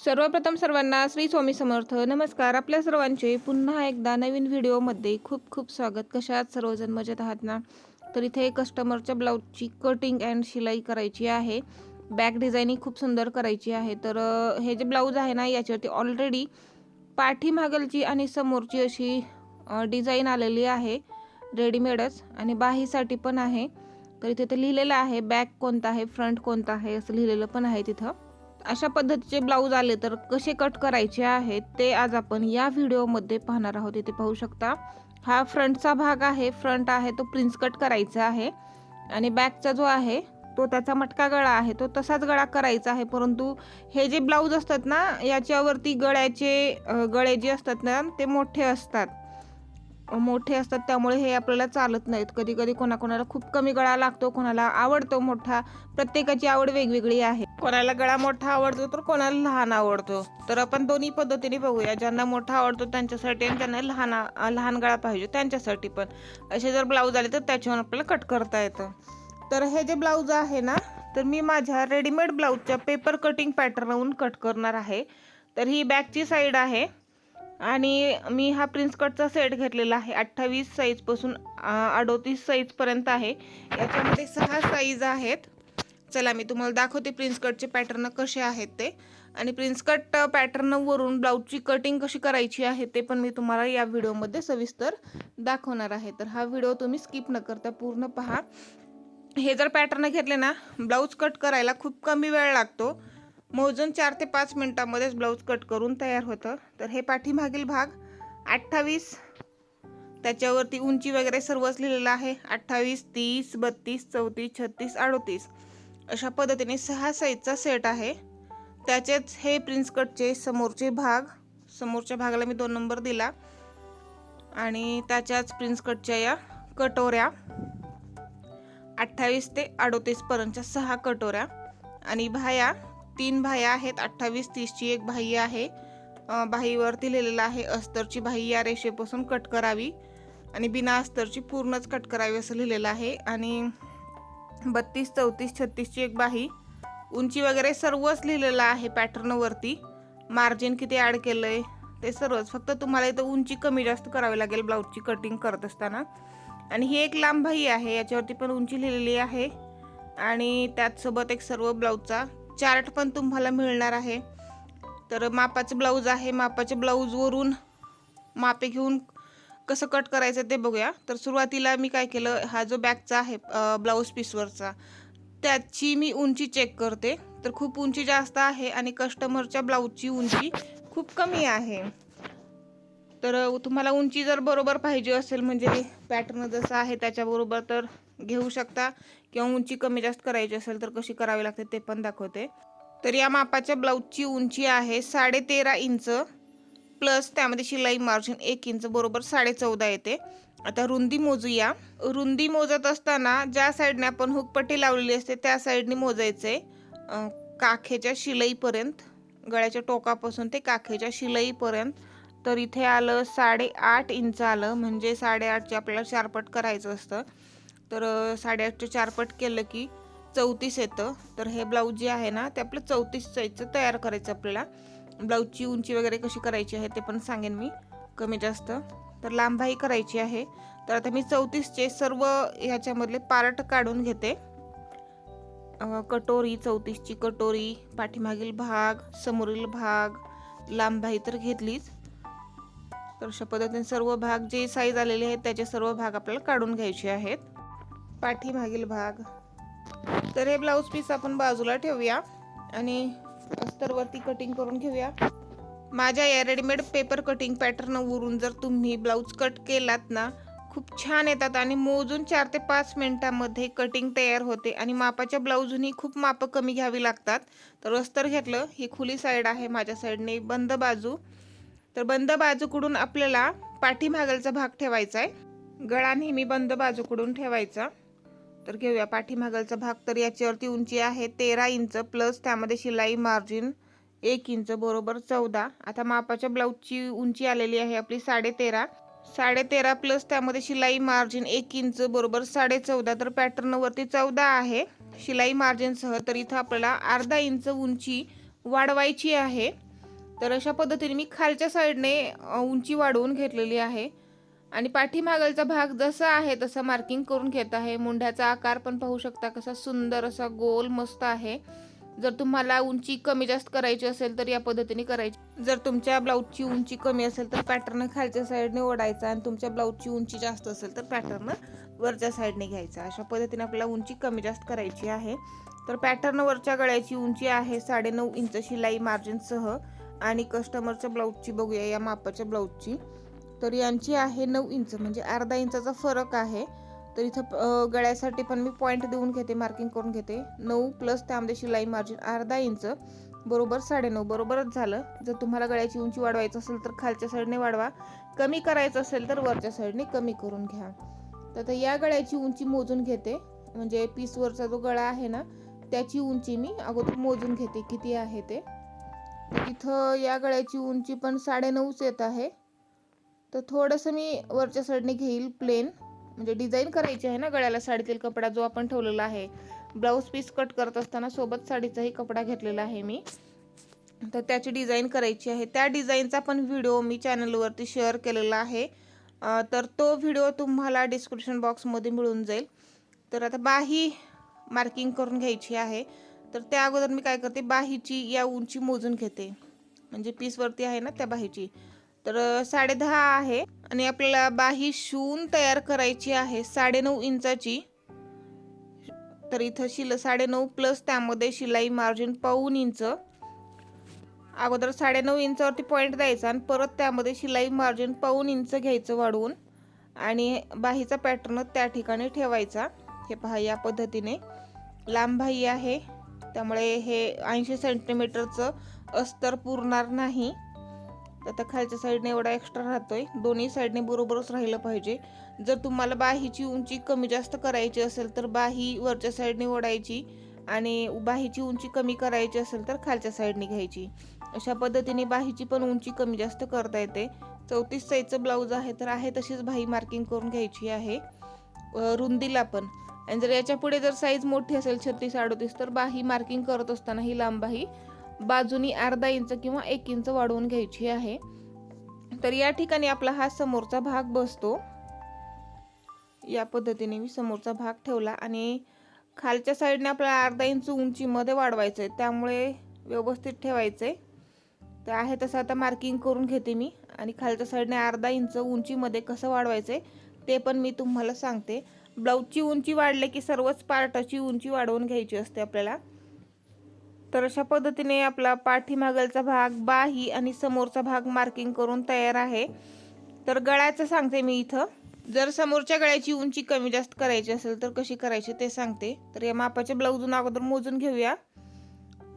सर्वप्रथम सर्वांना श्री स्वामी समर्थ. नमस्कार. आपल्या सर्वांचे पुन्हा एकदा नवीन व्हिडिओमध्ये खूप खूप स्वागत. कशात सर्वजण? मजेत आहात ना? तर इथे कस्टमरच्या ब्लाऊजची कटिंग अँड शिलाई करायची आहे. बॅक डिझायनिंग खूप सुंदर करायची आहे. तर हे जे ब्लाऊज आहे ना याच्यावरती ऑलरेडी पाठीमागलची आणि समोरची अशी डिझाईन आलेली आहे. रेडीमेडच आणि बाहीसाठी पण आहे. तर इथे ते लिहिलेलं आहे बॅक कोणता आहे फ्रंट कोणता आहे असं लिहिलेलं पण आहे तिथं. अशा पद्धतीचे ब्लाऊज आले तर कसे कट करायचे आहेत ते आज आपण या व्हिडिओमध्ये पाहणार आहोत. इथे पाहू शकता हा फ्रंटचा भाग आहे. फ्रंट आहे तो प्रिन्स कट करायचा आहे. आणि बॅकचा जो आहे तो त्याचा मटका गळा आहे. तो तसाच गळा करायचा आहे. परंतु हे जे ब्लाऊज असतात ना याच्यावरती गळ्याचे गळे जे असतात ना ते मोठे असतात. मोठे असतात त्यामुळे हे आपल्याला चालत नाहीत. कधी कधी कोणाकोणाला खूप कमी गळा लागतो कोणाला आवडतो मोठा प्रत्येकाची आवड वेगवेगळी आहे. कोणाला गळा मोठा आवडतो तर कोणाला लहान आवडतो. तर आपण दोन्ही पद्धतीने बघूया. ज्यांना मोठा आवडतो त्यांच्यासाठी आणि ज्यांना लहान लहान गळा पाहिजे त्यांच्यासाठी पण. असे जर ब्लाऊज आले तर त्याच्यावर आपल्याला कट करता येतं. तर हे जे ब्लाऊज आहे ना तर मी माझ्या रेडीमेड ब्लाऊजच्या पेपर कटिंग पॅटर्नवरून कट करणार आहे. तर ही बॅकची साईड आहे. आणि मी हा प्रिन्स कटचा सेट घेतलेला आहे. अठ्ठावीस साईजपासून अडोतीस साईजपर्यंत आहे. याच्यामध्ये सहा साईज आहेत. चला मी तुम्हाला दाखवते प्रिन्स कटचे पॅटर्न कसे आहेत ते. आणि प्रिन्स कट पॅटर्नवरून ब्लाऊजची कटिंग कशी करायची आहे ते पण मी तुम्हाला या व्हिडिओमध्ये सविस्तर दाखवणार आहे. तर हा व्हिडिओ तुम्ही स्किप न करता पूर्ण पहा. हे जर पॅटर्न घेतले ना ब्लाऊज कट करायला खूप कमी वेळ लागतो. मोजून चार ते पाच मिनटामध्येच ब्लाऊज कट करून तयार होतं. तर हे पाठीमागील भाग अठ्ठावीस त्याच्यावरती उंची वगैरे सर्वच लिहिलेलं आहे. अठ्ठावीस तीस बत्तीस चौतीस छत्तीस अडोतीस. अशा पद्धतीने सहा साईजचा सेट आहे. त्याचेच हे प्रिन्स कटचे समोरचे भाग समोरच्या भागाला मी दोन नंबर दिला. आणि त्याच्याच प्रिन्स कटच्या या कटोऱ्या अठ्ठावीस ते अडतीसपर्यंतच्या सहा कटोऱ्या. आणि भाया तीन भाया आहेत. अठ्ठावीस तीसची एक बाही आहे. भाईवरती बाहीवरती लिहिलेलं आहे अस्तरची बाही या रेषेपासून कट करावी आणि बिना अस्तरची पूर्णच कट करावी असं लिहिलेलं आहे. आणि बत्तीस चौतीस छत्तीसची एक बाही उंची वगैरे सर्वच लिहिलेलं आहे पॅटर्नवरती मार्जिन किती ॲड केलं आहे ते सर्वच. फक्त तुम्हाला इथं उंची कमी जास्त करावी लागेल ब्लाऊजची कटिंग करत असताना. आणि ही एक लांब भाई आहे याच्यावरती पण उंची लिहिलेली आहे. आणि त्याचसोबत एक सर्व ब्लाऊजचा चार्ट पण तुम्हाला मिळणार आहे. तर मापाचं ब्लाऊज आहे. मापाच्या ब्लाऊजवरून मापे घेऊन कसं कट करायचं ते बघूया. तर सुरुवातीला मी काय केलं हा जो बॅगचा आहे ब्लाऊज पीसवरचा त्याची मी उंची चेक करते. तर खूप उंची जास्त आहे आणि कस्टमरच्या ब्लाऊजची उंची खूप कमी आहे. तर तुम्हाला उंची जर बरोबर पाहिजे असेल म्हणजे पॅटर्न जसं आहे त्याच्याबरोबर तर घेऊ शकता. किंवा उंची कमी जास्त करायची असेल तर कशी करावी लागते ते पण दाखवते. तर या मापाच्या ब्लाऊजची उंची आहे साडे तेरा इंच. प्लस त्यामध्ये शिलाई मार्जिन एक इंच बरोबर साडे चौदा येते. आता रुंदी मोजूया. रुंदी मोजत असताना ज्या साईडने आपण हुकपट्टी लावलेली असते त्या साईडने मोजायचे काखेच्या शिलाईपर्यंत गळ्याच्या टोकापासून ते काखेच्या शिलाईपर्यंत. तर इथे आलं साडेआठ इंच आलं म्हणजे साडेआठचे आपल्याला चारपट करायचं असतं. तर अं, साडेआठचे चारपट केलं की चौतीस येतं. तर हे ब्लाऊज जे आहे ना ते आपलं चौतीस साईजचं तयार करायचं आपल्याला. ब्लाऊजची उंची वगैरे कशी करायची आहे ते पण सांगेन मी कमी जास्त. तर लांबाई करायची आहे. तर आता मी चौतीसचे सर्व ह्याच्यामधले पार्ट काढून घेते. कटोरी चौतीसची कटोरी पाठीमागील भाग समोरील भाग लांबाई तर घेतलीच. तर अशा पद्धतीने सर्व भाग जे साईज आलेले आहेत त्याचे सर्व भाग आपल्याला काढून घ्यायचे आहेत. पाठीमागील भाग. तर हे ब्लाऊज पीस आपण बाजूला ठेवूया आणि अस्तरवरती कटिंग करून घेऊया. माझ्या या रेडीमेड पेपर कटिंग पॅटर्नवरून जर तुम्ही ब्लाऊज कट केलात ना खूप छान येतात आणि मोजून चार ते पाच मिनटामध्ये कटिंग तयार होते आणि मापाच्या ब्लाऊजनी खूप मापं कमी घ्यावी लागतात. तर अस्तर घेतलं ही खुली साईड आहे माझ्या साईडने बंद बाजू. तर बंद बाजूकडून आपल्याला पाठीमागलचा भाग ठेवायचा आहे. गळा नेहमी बंद बाजूकडून ठेवायचा. तर घेऊया. पाठीमागलचा भाग तर याच्यावरती उंची आहे तेरा इंच प्लस त्यामध्ये शिलाई मार्जिन एक इंच बरोबर चौदा. आता मापाच्या ब्लाऊजची उंची आलेली आहे आपली साडे तेरा साडे तेरा प्लस त्यामध्ये शिलाई मार्जिन एक इंच बरोबर साडे चौदा तर पॅटर्नवरती चौदा आहे. शिलाई मार्जिनसह तर इथं आपल्याला अर्धा इंच उंची वाढवायची आहे. तर अशा पद्धतीने मी खालच्या साईडने उंची वाढवून घेतलेली आहे. आणि पाठीमागलचा भाग जसा आहे तसा मार्किंग करून घेत आहे. मुंड्याचा आकार पण पाहू शकता कसा सुंदर असा गोल मस्त आहे. जर तुम्हाला उंची कमी जास्त करायची असेल तर या पद्धतीने करायची. जर तुमच्या ब्लाऊजची उंची कमी असेल तर पॅटर्न खालच्या साईडने ओढायचा आणि तुमच्या ब्लाऊजची उंची जास्त असेल तर पॅटर्न वरच्या साईडने घ्यायचा. अशा पद्धतीने आपल्याला उंची कमी जास्त करायची आहे. तर पॅटर्न वरच्या गळ्याची उंची आहे साडेनऊ इंच शिलाई मार्जिनसह आणि कस्टमरच्या ब्लाऊजची बघूया या मापाच्या ब्लाऊजची तर यांची आहे नऊ इंच म्हणजे अर्धा इंचाचा फरक आहे. तर इथं गळ्यासाठी पण मी पॉईंट देऊन घेते मार्किंग करून घेते. नऊ प्लस त्यामध्ये शिलाई मार्जिन अर्धा इंच बरोबर साडेनऊ बरोबरच झालं. जर तुम्हाला गळ्याची उंची वाढवायचं असेल तर खालच्या साईडने वाढवा. कमी करायचं असेल तर वरच्या साईडने कमी करून घ्या. तर आता या गळ्याची उंची मोजून घेते. म्हणजे पीसवरचा जो गळा आहे ना त्याची उंची मी अगोदर मोजून घेते किती आहे ते. इथं या गळ्याची उंची पण साडेनऊच येत आहे. तर थोडंसं मी वरच्या साईडने घेईल प्लेन म्हणजे डिझाईन करायची आहे ना गळ्याला साडीतील कपडा जो आपण ठेवलेला आहे. ब्लाऊज पीस कट करत असताना सोबत साडीचाही कपडा घेतलेला आहे मी. तर त्याची डिझाईन करायची आहे. त्या डिझाईनचा पण व्हिडिओ मी चॅनलवरती शेअर केलेला आहे. तर तो व्हिडिओ तुम्हाला डिस्क्रिप्शन बॉक्समध्ये मिळून जाईल. तर आता बाही मार्किंग करून घ्यायची आहे. तर त्या अगोदर मी काय करते? बाहीची या उंची मोजून घेते. म्हणजे पीसवरती आहे ना त्या बाहीची. तर साडेदहा आहे आणि आपल्याला बाही शिवून तयार करायची आहे साडेनऊ इंचाची. तर इथं शिल साडेनऊ प्लस त्यामध्ये शिलाई मार्जिन पाऊन इंच. अगोदर साडेनऊ इंचावरती पॉईंट द्यायचा आणि परत त्यामध्ये शिलाई मार्जिन पाऊन इंच घ्यायचं वाढवून आणि बाहीचा पॅटर्न त्या ठिकाणी ठेवायचा. हे पहा या पद्धतीने. लांब बाही आहे. त्यामुळे हे ऐंशी सेंटीमीटरचं अस्तर पुरणार नाही. आता खालच्या साईडने एवढा एक्स्ट्रा राहतोय. दोन्ही साईडने बरोबरच राहिलं पाहिजे. जर तुम्हाला बाहीची उंची कमी जास्त करायची असेल तर बाही वरच्या साईडने ओढायची आणि बाहीची उंची कमी करायची असेल तर खालच्या साईडने घ्यायची. अशा पद्धतीने बाहीची पण उंची कमी जास्त करता येते. चौतीस साईजचं ब्लाऊज आहे तर आहे तशीच बाही मार्किंग करून घ्यायची आहे. रुंदीला पण. आणि जर याच्यापुढे जर साईज मोठी असेल छत्तीस अडोतीस तर बाही मार्किंग करत असताना ही लांब बाही बाजूनी अर्धा इंच किंवा एक इंच वाढवून घ्यायची आहे. तर या ठिकाणी आपला हा समोरचा भाग बसतो. या पद्धतीने मी समोरचा भाग ठेवला आणि खालच्या साईडने आपल्याला अर्धा इंच उंचीमध्ये वाढवायचं आहे त्यामुळे व्यवस्थित ठेवायचं आहे तर आहे तसं आता मार्किंग करून घेते मी. आणि खालच्या साईडने अर्धा इंच उंचीमध्ये कसं वाढवायचं आहे ते पण मी तुम्हाला सांगते. ब्लाऊजची उंची वाढले की सर्वच पार्टाची उंची वाढवून घ्यायची असते आपल्याला. तर अशा पद्धतीने आपला पाठीमागलचा भाग बाही आणि समोरचा भाग मार्किंग करून तयार आहे. तर गळ्याचं सांगते मी इथं. जर समोरच्या गळ्याची उंची कमी जास्त करायची असेल तर कशी करायची ते सांगते. तर या मापाच्या ब्लाऊजून अगोदर मोजून घेऊया.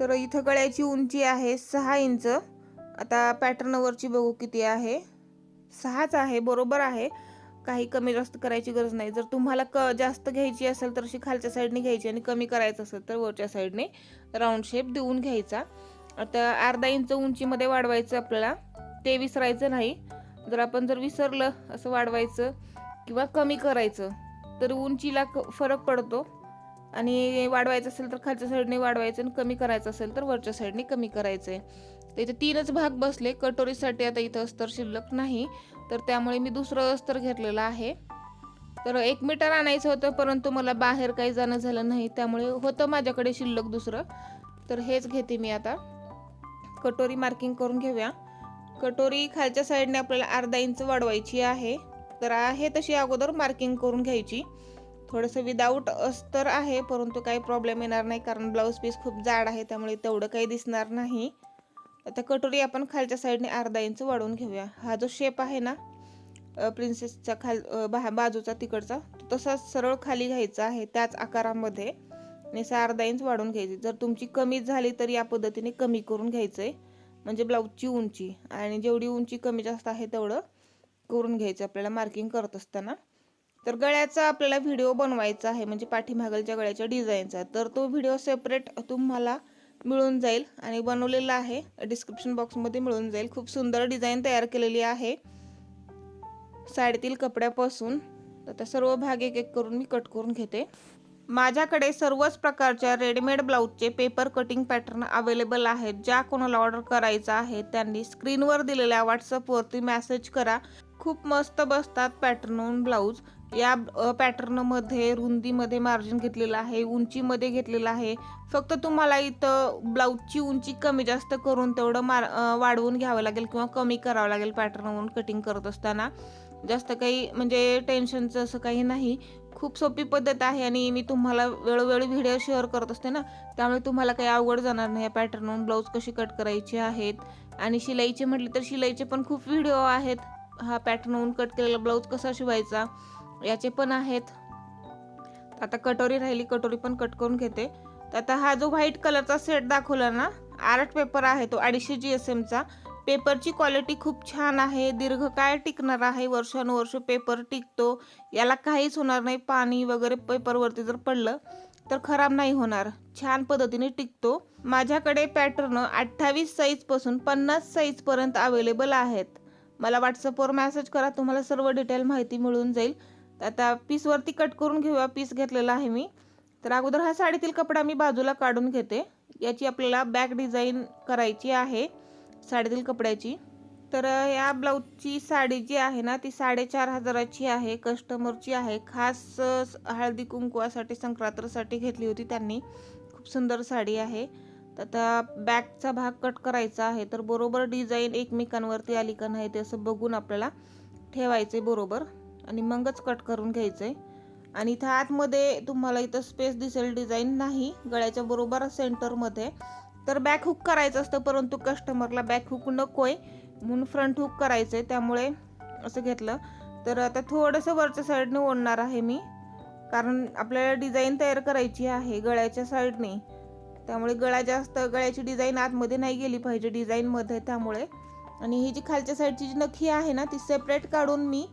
तर इथं गळ्याची उंची आहे सहा इंच. आता पॅटर्नवरची बघू किती आहे. सहाच आहे बरोबर आहे. काही कमी जास्त करायची गरज नाही. जर तुम्हाला क जास्त घ्यायची असेल तर अशी खालच्या साईडने घ्यायची आणि कमी करायचं असेल तर वरच्या साईडने राऊंड शेप देऊन घ्यायचा. आता अर्धा इंच उंचीमध्ये वाढवायचं आपल्याला. ते विसरायचं नाही. जर आपण जर विसरलं असं वाढवायचं किंवा कमी करायचं तर उंचीला क- फरक पडतो. आणि वाढवायचं असेल तर खालच्या साईडने वाढवायचं आणि कमी करायचं असेल तर वरच्या साईडने कमी करायचं आहे तर इथे तीनच भाग बसले. कटोरीसाठी आता इथं अस्तर शिल्लक नाही. तर त्यामुळे मी दुसरं अस्तर घेतलेलं आहे. तर एक मीटर आणायचं होतं परंतु मला बाहेर काही जाणं झालं नाही. त्यामुळे होतं माझ्याकडे शिल्लक दुसरं. तर हेच घेते मी आता. कटोरी मार्किंग करून घेऊया. कटोरी खालच्या साईडने आपल्याला अर्धा इंच वाढवायची आहे. तर आहे तशी अगोदर मार्किंग करून घ्यायची. थोडंसं विदाऊट अस्तर आहे परंतु काही प्रॉब्लेम येणार नाही कारण ब्लाऊज पीस खूप जाड आहे त्यामुळे तेवढं काही दिसणार नाही. आता कटोरी आपण खालच्या साईडने अर्धा इंच वाढवून घेऊया. हा जो शेप आहे ना प्रिन्सेसचा खाल बा बाजूचा तिकडचा तसाच सरळ खाली घ्यायचा आहे त्याच आकारामध्ये. आणि अर्धा इंच वाढवून घ्यायची जर तुमची कमी झाली तर या पद्धतीने कमी करून घ्यायचं आहे म्हणजे ब्लाऊजची उंची. आणि जेवढी उंची कमी जास्त आहे तेवढं करून घ्यायचं आपल्याला मार्किंग करत असताना. तर गळ्याचा आपल्याला व्हिडिओ बनवायचा आहे. म्हणजे पाठीमागलच्या गळ्याच्या डिझाईनचा तर तो व्हिडिओ सेपरेट तुम्हाला मिळून जाईल आणि बनवलेला आहे. डिस्क्रिप्शन बॉक्समध्ये मिळून जाईल. खूप सुंदर डिझाईन तयार केलेली आहे. साडीतील कपड्यापासून. तर सर्व भाग एक एक करून मी कट करून घेते. माझ्याकडे सर्वच प्रकारच्या रेडीमेड ब्लाऊजचे पेपर कटिंग पॅटर्न अवेलेबल आहेत. ज्या कोणाला ऑर्डर करायचा आहे त्यांनी स्क्रीनवर दिलेल्या व्हॉट्सअपवरती मेसेज करा. खूप मस्त बसतात पॅटर्न ब्लाऊज या पॅटर्नमध्ये रुंदीमध्ये मार्जिन घेतलेलं आहे उंचीमध्ये घेतलेलं आहे. फक्त तुम्हाला इथं ब्लाऊजची उंची कमी जास्त करून तेवढं मार वाढवून घ्यावं लागेल किंवा कमी करावं लागेल पॅटर्नवरून कटिंग करत असताना. जास्त काही म्हणजे टेन्शनचं असं काही नाही. खूप सोपी पद्धत आहे आणि मी तुम्हाला वेळोवेळी व्हिडिओ शेअर करत असते ना त्यामुळे तुम्हाला काही अवघड जाणार नाही. या पॅटर्नवरून ब्लाऊज कशी कट करायचे आहेत? आणि शिलाईचे म्हटले तर शिलाईचे पण खूप व्हिडिओ आहेत. हा पॅटर्नवरून कट केलेला ब्लाऊज कसा शिवायचा याचे पण आहेत. आता कटोरी राहिली कटोरी पण कट करून घेते. तर आता हा जो व्हाईट कलरचा सेट दाखवला ना आर्ट पेपर आहे तो अडीचशे जी एस एमचा पेपरची क्वालिटी खूप छान आहे दीर्घकाळ टिकणार आहे वर्षानुवर्ष पेपर टिकतो. याला काहीच होणार नाही पाणी वगैरे पेपरवरती जर पडलं तर खराब नाही होणार. छान पद्धतीने टिकतो. माझ्याकडे पॅटर्न अठ्ठावीस साईजपासून पन्नास साईजपर्यंत अवेलेबल आहेत. मला व्हॉट्सअपवर मॅसेज करा तुम्हाला सर्व डिटेल माहिती मिळून जाईल. तर आता पीसवरती कट करून घेऊया पीस घेतलेला आहे मी. तर अगोदर हा साडीतील कपडा मी बाजूला काढून घेते. याची आपल्याला बॅक डिझाईन करायची आहे साडीतील कपड्याची. तर या ब्लाऊजची साडी जी आहे ना ती साडेचार हजाराची आहे कस्टमरची आहे. खास हळदी कुंकुवासाठी संक्रांतीसाठी घेतली होती त्यांनी. खूप सुंदर साडी आहे. तर आता बॅकचा भाग कट करायचा आहे. तर बरोबर डिझाईन एकमेकांवरती आली का नाही ते असं बघून आपल्याला ठेवायचं आहे बरोबर. आणि मगच कट करून घ्यायचं आहे आणि इथं आतमध्ये तुम्हाला इथं स्पेस दिसेल डिझाईन नाही. गळ्याच्या बरोबर सेंटरमध्ये तर बॅक हुक करायचं असतं परंतु कस्टमरला बॅक हुक नको आहे म्हणून फ्रंट हुक करायचं आहे त्यामुळे असं घेतलं. तर आता थोडंसं वरच्या साईडने ओढणार आहे मी. कारण आपल्याला डिझाईन तयार करायची आहे गळ्याच्या साईडने त्यामुळे गळा जास्त गळ्याची डिझाईन आतमध्ये नाही गेली पाहिजे डिझाईनमध्ये त्यामुळे. आणि ही जी खालच्या साईडची जी नखी आहे ना ती सेपरेट काढून मी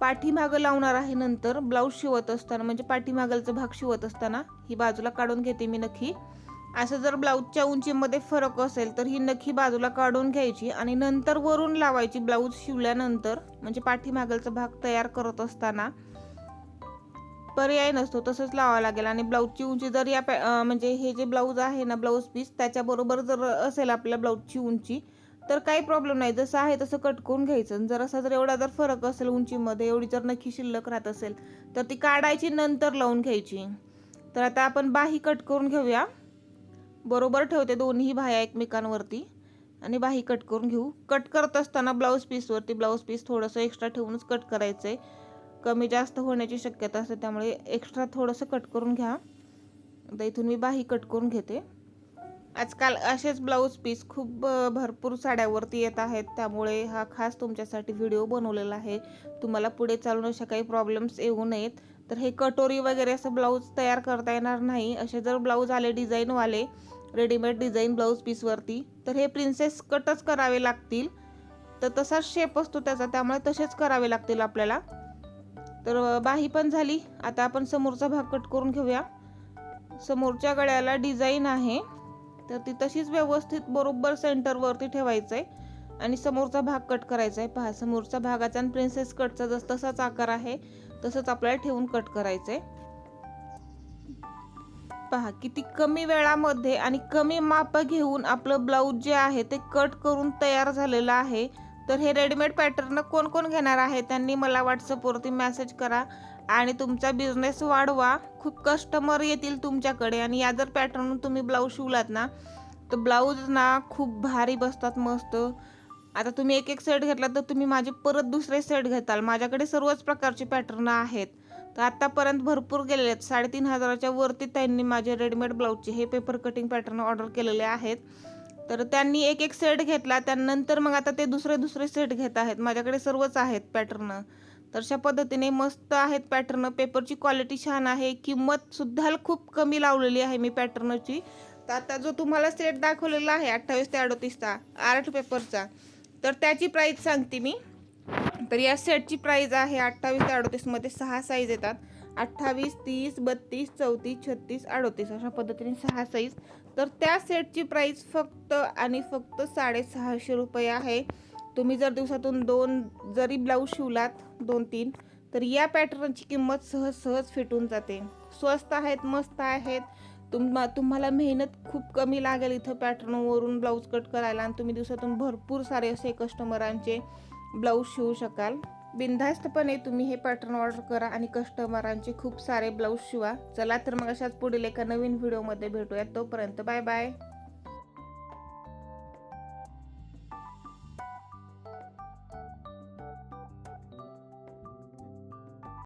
पाठीमागं लावणार आहे नंतर ब्लाऊज शिवत असताना म्हणजे पाठीमागलचा भाग शिवत असताना ही बाजूला काढून घेते मी नखी. असं जर ब्लाऊजच्या उंचीमध्ये फरक असेल तर ही नखी बाजूला काढून घ्यायची आणि नंतर वरून लावायची ब्लाऊज शिवल्यानंतर म्हणजे पाठीमागलचा भाग तयार करत असताना पर्याय नसतो तसंच लावावा लागेल. आणि ब्लाऊजची उंची जर या पॅ- म्हणजे हे जे ब्लाऊज आहे ना ब्लाऊज पीस त्याच्याबरोबर जर असेल आपल्या ब्लाऊजची उंची तर काही प्रॉब्लेम नाही. जसं आहे तसं कट करून घ्यायचं. जर असा जर एवढा जर फरक असेल उंचीमध्ये एवढी जर नखी शिल्लक राहत असेल तर ती काढायची नंतर लावून घ्यायची. तर आता आपण बाही कट करून घेऊया. बरोबर ठेवते दोन्ही बाह्या एकमेकांवरती. आणि बाही कट करून घेऊ. कट करत असताना ब्लाऊज पीसवरती ब्लाऊज पीस थोडंसं एक्स्ट्रा ठेवूनच कट करायचं आहे कमी जास्त होण्याची शक्यता असते त्यामुळे एक्स्ट्रा थोडंसं कट करून घ्या. आता इथून मी बाही कट करून घेते. आजकाल असेच ब्लाऊज पीस खूप भरपूर साड्यावरती येत आहेत त्यामुळे हा खास तुमच्यासाठी व्हिडिओ बनवलेला आहे. तुम्हाला पुढे चालून अशा काही प्रॉब्लेम्स येऊ नयेत. तर हे कटोरी वगैरे असं ब्लाऊज तयार करता येणार नाही. असे जर ब्लाऊज आले डिझाईनवाले रेडीमेड डिझाईन ब्लाऊज पीसवरती तर हे प्रिन्सेस कटच करावे लागतील. तर तसाच शेप असतो त्याचा त्यामुळे तसेच करावे लागतील आपल्याला. तर बाही पण झाली. आता आपण समोरचा भाग कट करून घेऊया. समोरच्या गळ्याला डिझाईन आहे. तर ती तशीच व्यवस्थित बरोबर सेंटरवरती ठेवायचं आहे आणि समोरचा भाग कट करायचा आहे पहा समोरचा भागाचा आणि प्रिन्सेस कटचा जस तसाच आकार आहे तसंच आपल्याला ठेवून कट करायचं आहे पहा किती कमी वेळामध्ये आणि कमी माप घेऊन आपलं ब्लाऊज जे आहे ते कट करून तयार झालेलं आहे. तर हे रेडीमेड पॅटर्न कोण कोण घेणार आहे त्यांनी मला व्हॉट्सअपवरती मेसेज करा आणि तुमचा बिझनेस वाढवा. खूप कस्टमर येतील तुमच्याकडे आणि या जर पॅटर्न तुम्ही ब्लाऊज शिवलात ना तर ब्लाऊज ना खूप भारी बसतात मस्त. आता तुम्ही एक एक सेट घेतला तर तुम्ही माझे परत दुसरे सेट घेताल. माझ्याकडे सर्वच प्रकारचे पॅटर्न आहेत. तर आत्तापर्यंत भरपूर गेलेले आहेत. साडेतीन हजाराच्या वरती त्यांनी माझे रेडीमेड ब्लाऊजचे हे पेपर कटिंग पॅटर्न ऑर्डर केलेले आहेत. तर त्यांनी एक एक सेट घेतला. त्यानंतर मग आता ते दुसरे दुसरे सेट घेत आहेत. माझ्याकडे सर्वच आहेत पॅटर्न तर अशा पद्धतीने मस्त आहेत पॅटर्न पेपरची क्वालिटी छान आहे. किंमत सुद्धा खूप कमी लावलेली आहे मी पॅटर्नची तर आता जो तुम्हाला सेट दाखवलेला आहे अठ्ठावीस ते अडतीसचा आर्ट पेपरचा तर त्याची प्राईस सांगते मी. तर या सेटची प्राईज आहे अठ्ठावीस ते अडतीसमध्ये सहा साईज येतात. अठ्ठावीस तीस बत्तीस चौतीस छत्तीस अडतीस अशा पद्धतीने सहा साईज तर त्या सेटची प्राईस फक्त आणि फक्त साडेसहाशे रुपये आहे. तुम्ही जर दिवसातून दोन जरी ब्लाऊज शिवलात दोन तीन तर या पॅटर्नची किंमत सहज सहज फिटून जाते. स्वस्त आहेत मस्त आहेत. तुम्हा तुम्हाला मेहनत खूप कमी लागेल इथं पॅटर्नवरून ब्लाऊज कट करायला आणि तुम्ही दिवसातून भरपूर सारे असे कस्टमरांचे ब्लाऊज शिवू शकाल. बिनधास्तपणे तुम्ही हे पॅटर्न ऑर्डर करा आणि कस्टमरांचे खूप सारे ब्लाऊज शिवा. चला तर मग अशाच पुढील एका नवीन व्हिडिओमध्ये भेटूयात. तोपर्यंत बाय बाय